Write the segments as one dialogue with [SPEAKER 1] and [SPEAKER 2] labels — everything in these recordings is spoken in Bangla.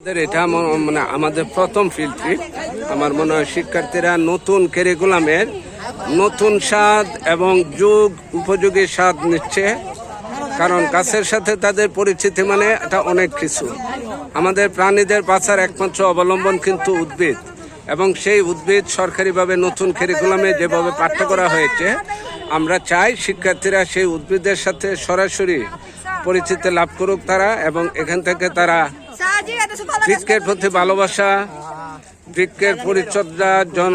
[SPEAKER 1] আমাদের এটা মানে আমাদের প্রথম ফিল্ড ট্রিপ আমার মনে হয় শিক্ষার্থীরা নতুন কারিকুলামের নতুন স্বাদ এবং যুগ উপযোগী স্বাদ নিচ্ছে। কারণ গাছের সাথে তাদের পরিচিতি মানে এটা অনেক কিছু। আমাদের প্রাণীদের বাঁচার একমাত্র অবলম্বন কিন্তু উদ্ভিদ। এবং সেই উদ্ভিদ সরকারিভাবে নতুন কারিকুলামে যেভাবে পাঠ্য করা হয়েছে, আমরা চাই শিক্ষার্থীরা সেই উদ্ভিদের সাথে সরাসরি পরিচিতি লাভ করুক তারা এবং এখান থেকে তারা বৃক্ষের প্রতি ভালোবাসা বৃক্ষের পরিচর্যা জন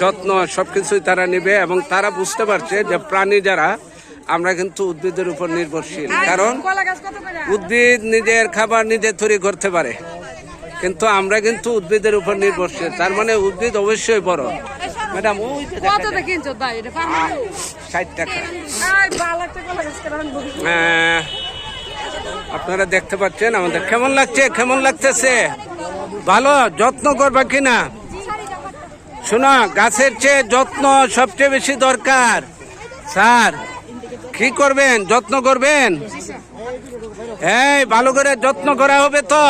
[SPEAKER 1] যত্ন সবকিছুই তারা নেবে এবং তারা বুঝতে পারছে যে প্রাণী যারা আমরা কিন্তু উদ্ভিদের উপর নির্ভরশীল। কারণ উদ্ভিদ নিজের খাবার নিজে তৈরি করতে পারে। কিন্তু আমরা কিন্তু উদ্ভিদের উপর নির্ভরশীল। তার মানে উদ্ভিদ অবশ্যই বড়। ম্যাডাম ওই ষাট টাকা। আপনারা দেখতে পাচ্ছেন আমাদের কেমন লাগছে, কেমন লাগতেছে? ভালো, যত্ন করবা কিনা? শোনো, গাছের চেয়ে যত্ন সবচেয়ে বেশি দরকার। স্যার, কি করবেন? যত্ন করবেন? এই, ভালো করে যত্ন করা হবে তো।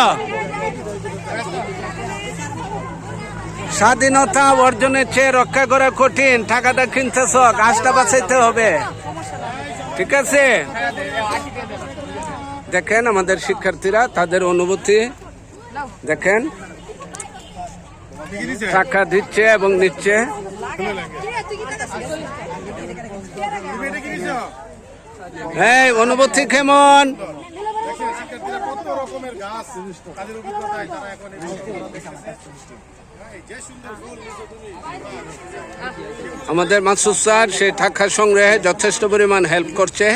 [SPEAKER 1] স্বাধীনতা অর্জনের চেয়ে রক্ষা করা কঠিন। টাকাটা কিনতেছ, গাছটা বাঁচাইতে হবে। ঠিক আছে? দেখেন আমাদের শিক্ষার্থীরা, তাদের অনুভূতি দেখেন। টাকা দিচ্ছে এবং নিচ্ছে। হ্যাঁ অনুভূতি কেমন? আমাদের মাসুদ স্যার সেই টাকা সংগ্রহে যথেষ্ট পরিমাণ হেল্প করছে।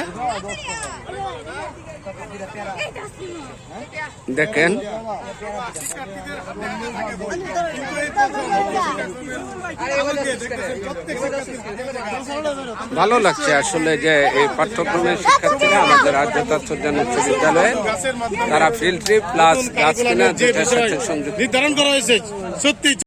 [SPEAKER 1] দেখেন। ভালো লাগছে আসলে যে এই পাঠ্যক্রমের শিক্ষার্থীরা আমাদের রাজ্য তত্ত্বজ্ঞান উচ্চ বিদ্যালয়ে তারা ফিল্ড ট্রিপ প্লাস গাছ কেনা দুটার
[SPEAKER 2] নির্ধারণ করা হয়েছে। সত্যি